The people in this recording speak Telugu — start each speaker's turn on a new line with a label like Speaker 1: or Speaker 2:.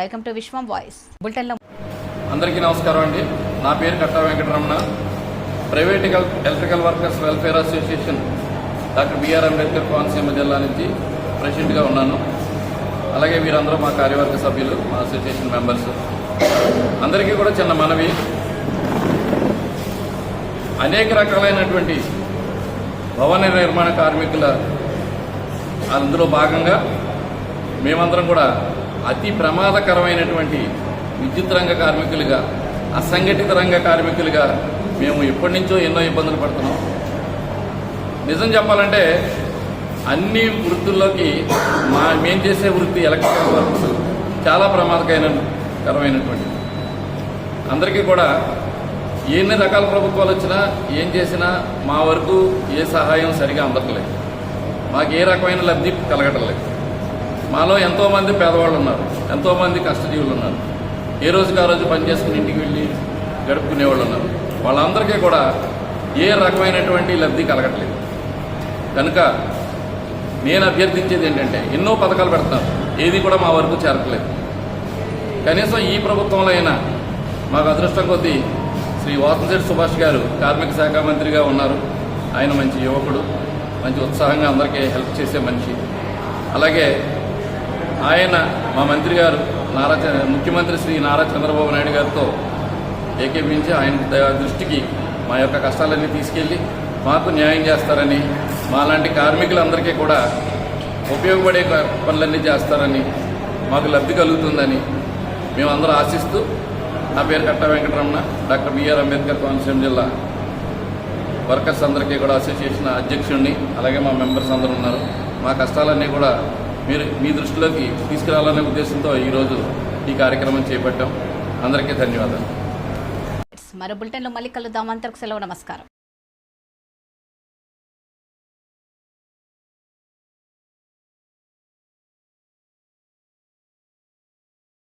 Speaker 1: Welcome to Vishwam voice. బులెటిన్లో
Speaker 2: అందరికీ నమస్కారం అండి. నా పేరు Katta Venkataramana. Private electrical workers welfare association doctor B R Ambedkar Konaseema జిల్లా నుంచి ప్రెసిడెంట్గా ఉన్నాను. అలాగే వీరందరూ మా కార్యవర్గ సభ్యులు మా అసోసియేషన్ మెంబర్స్. అందరికీ కూడా చిన్న మనవి. అనేక రకాలైనటువంటి భవన నిర్మాణ కార్మికుల అందులో భాగంగా మేమందరం కూడా అతి ప్రమాదకరమైనటువంటి విద్యుత్ రంగ కార్మికులుగా అసంఘటిత రంగ కార్మికులుగా మేము ఎప్పటి నుంచో ఎన్నో ఇబ్బందులు పడుతున్నాం. నిజం చెప్పాలంటే అన్ని వృత్తుల్లోకి మా మేము చేసే వృత్తి ఎలక్ట్రికల్ వర్క్స్ చాలా ప్రమాదకరమైనటువంటిది అందరికీ కూడా ఎన్ని రకాల ప్రభుత్వాలు వచ్చినా ఏం చేసినా మా వరకు ఏ సహాయం సరిగా అందట్లేదు. మాకు ఏ రకమైన లబ్ధి కలగటం లేదు మాలో ఎంతోమంది పేదవాళ్ళు ఉన్నారు ఎంతోమంది కష్టజీవులు ఉన్నారు. ఏ రోజుకి ఆ రోజు పనిచేసుకుని ఇంటికి వెళ్ళి గడుపుకునేవాళ్ళు ఉన్నారు. వాళ్ళందరికీ కూడా ఏ రకమైనటువంటి లబ్ధి కలగట్లేదు. కనుక నేను అభ్యర్థించేది ఏంటంటే ఎన్నో పథకాలు పెడతాను ఏది కూడా మా వరకు చేరట్లేదు. కనీసం ఈ ప్రభుత్వంలో అయినా మాకు అదృష్టం కొద్దీ శ్రీ వాసంశెట్టి సుభాష్ గారు కార్మిక శాఖ మంత్రిగా ఉన్నారు. ఆయన మంచి యువకుడు మంచి ఉత్సాహంగా అందరికీ హెల్ప్ చేసే మనిషి. అలాగే ఆయన మా మంత్రి గారు నారా ముఖ్యమంత్రి శ్రీ నారా చంద్రబాబు నాయుడు గారితో ఏకీపించి ఆయన దృష్టికి మా యొక్క కష్టాలన్నీ తీసుకెళ్ళి మాకు న్యాయం చేస్తారని మాలాంటి కార్మికులందరికీ కూడా ఉపయోగపడే పనులన్నీ చేస్తారని మాకు లబ్ధి కలుగుతుందని మేమందరూ ఆశిస్తూ నా పేరు Katta Venkataramana doctor B R Ambedkar Konaseema జిల్లా వర్కర్స్ అందరికీ కూడా అసోసియేషన్ అధ్యక్షుడిని అలాగే మా మెంబర్స్ అందరూ ఉన్నారు. మా కష్టాలన్నీ కూడా మీరు మీ దృష్టిలోకి తీసుకురావాలనే ఉద్దేశంతో ఈరోజు ఈ కార్యక్రమం చేపట్టాం. అందరికీ ధన్యవాదాలు.
Speaker 1: మరో బులెటిన్లో మళ్ళీ కలుద్దాం. అంతకు సెలవు నమస్కారం.